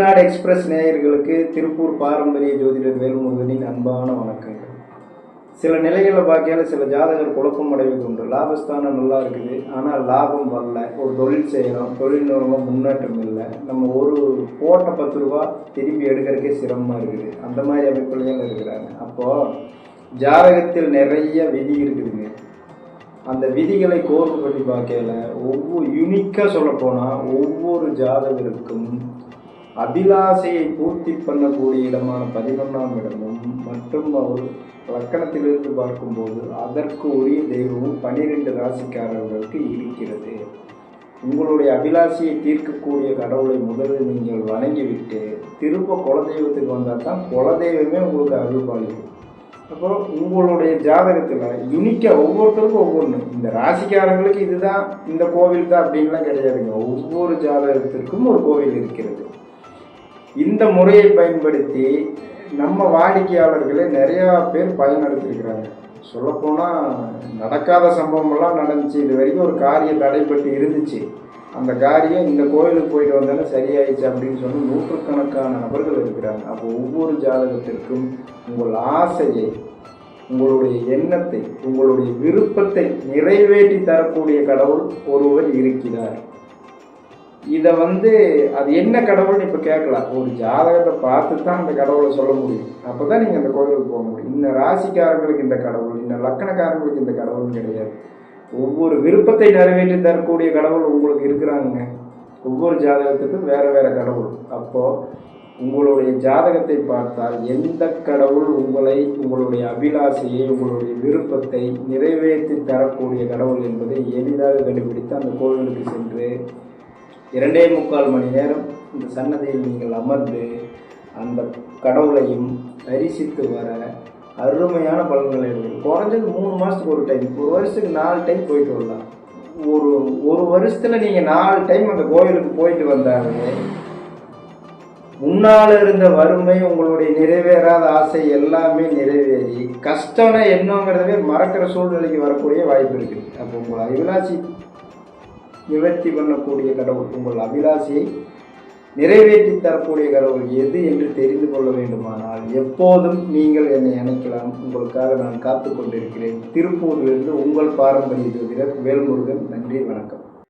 Tamil Nadu express நேயர்களுக்கு திருப்பூர் பாரம்பரிய ஜோதிடர் வேல்முருகனின் அன்பான வணக்கங்கள். சில நிலைகளில் பார்க்கையில சில ஜாதகர் குழப்பம் அடைவது உண்டு. லாபஸ்தானம் நல்லா இருக்குது. ஆனால் லாபம் வரல. ஒரு தொழில் செய்கிறோம் தொழில் மூலமாக முன்னேற்றம் இல்லை. நம்ம ஒரு போட்ட பத்து ரூபா திரும்பி எடுக்கிறதுக்கே சிரமமாக இருக்குது. அந்த மாதிரி அமைப்புலையும் இருக்கிறாங்க. அப்போது ஜாதகத்தில் நிறைய விதி இருக்குதுங்க. அந்த விதிகளை கோர்வு பண்ணி பார்க்கல ஒவ்வொரு யூனிக்காக சொல்லப்போனால் ஒவ்வொரு ஜாதகருக்கும் அபிலாசையை பூர்த்தி பண்ணக்கூடிய இடமான பதினொன்றாம் இடமும் மற்றும் அவர் லக்கணத்திலிருந்து பார்க்கும்போது அதற்கு உரிய தெய்வமும் பன்னிரெண்டு ராசிக்காரர்களுக்கு இருக்கிறது. உங்களுடைய அபிலாஷையை தீர்க்கக்கூடிய கடவுளை முதலில் நீங்கள் வணங்கிவிட்டு திரும்ப குலதெய்வத்துக்கு வந்தால் தான் குலதெய்வமே உங்களுக்கு அருள்பாளிக்கும் அப்போ உங்களுடைய ஜாதகத்தில் யுனிக்காக ஒவ்வொருத்தருக்கும் ஒவ்வொன்று இந்த ராசிக்காரங்களுக்கு இதுதான் இந்த கோவில் தான் அப்படின்லாம் கிடையாதுங்க. ஒவ்வொரு ஜாதகத்திற்கும் ஒரு கோவில் இருக்கிறது. இந்த முறையை பயன்படுத்தி நம்ம வாடிக்கையாளர்களே நிறையா பேர் பயனடைத்திருக்கிறாங்க சொல்லப்போனால் நடக்காத சம்பவமெல்லாம் நடந்துச்சு. இது வரைக்கும் ஒரு காரியம் தடைப்பட்டு இருந்துச்சு. அந்த காரியம் இந்த கோயிலுக்கு போயிட்டு வந்தாலும் சரியாயிடுச்சு அப்படின்னு சொல்லி நூற்றுக்கணக்கான நபர்கள் இருக்கிறாங்க. அப்போ ஒவ்வொரு ஜாதகத்திற்கும் உங்கள் ஆசையை உங்களுடைய எண்ணத்தை உங்களுடைய விருப்பத்தை நிறைவேற்றி தரக்கூடிய கடவுள் ஒருவர் இருக்கிறார். இதை வந்து அது என்ன கடவுள்னு இப்போ கேட்கலாம். ஒரு ஜாதகத்தை பார்த்து தான் அந்த கடவுளை சொல்ல முடியும். அப்போ தான் நீங்கள் அந்த கோயிலுக்கு போக முடியும். இந்த ராசிக்காரங்களுக்கு இந்த கடவுள் இந்த லக்கணக்காரங்களுக்கு இந்த கடவுள் கிடையாது. ஒவ்வொரு விருப்பத்தை நிறைவேற்றி தரக்கூடிய கடவுள் உங்களுக்கு இருக்கிறாங்க. ஒவ்வொரு ஜாதகத்துக்கும் வேறு வேறு கடவுள். அப்போது உங்களுடைய ஜாதகத்தை பார்த்தால் எந்த கடவுள் உங்களை உங்களுடைய அபிலாசையை உங்களுடைய விருப்பத்தை நிறைவேற்றி தரக்கூடிய கடவுள் என்பதை எளிதாக கண்டுபிடித்து அந்த கோவிலுக்கு சென்று இரண்டே முக்கால் மணி நேரம் இந்த சன்னதியில் நீங்கள் அமர்ந்து அந்த கடவுளையும் தரிசித்து வர அருமையான பலன்களை எடுக்கும் குறைஞ்சது மூணு மாதத்துக்கு ஒரு டைம் ஒரு வருஷத்துக்கு நாலு டைம் போயிட்டு வரலாம். ஒரு ஒரு வருஷத்தில் நீங்கள் நாலு டைம் அந்த கோயிலுக்கு போயிட்டு வந்தாலே முன்னால் இருந்த வறுமை உங்களுடைய நிறைவேறாத ஆசை எல்லாமே நிறைவேறி கஷ்டம்னா என்னங்கிறதவே மறக்கிற சூழ்நிலைக்கு வரக்கூடிய வாய்ப்பு இருக்குது. அப்போ உங்கள் அபிலாஷி நிவர்த்தி பண்ணக்கூடிய கடவுள் உங்கள் அபிலாஷையை நிறைவேற்றி தரக்கூடிய கடவுள் எது என்று தெரிந்து கொள்ள வேண்டுமானால் எப்போதும் நீங்கள் என்னை அணைக்கலாம். உங்களுக்காக நான் காத்து கொண்டிருக்கிறேன் திருப்பூரிலிருந்து உங்கள் பாரம்பரிய ஜோதிடர் வேல்முருகன். நன்றி வணக்கம்.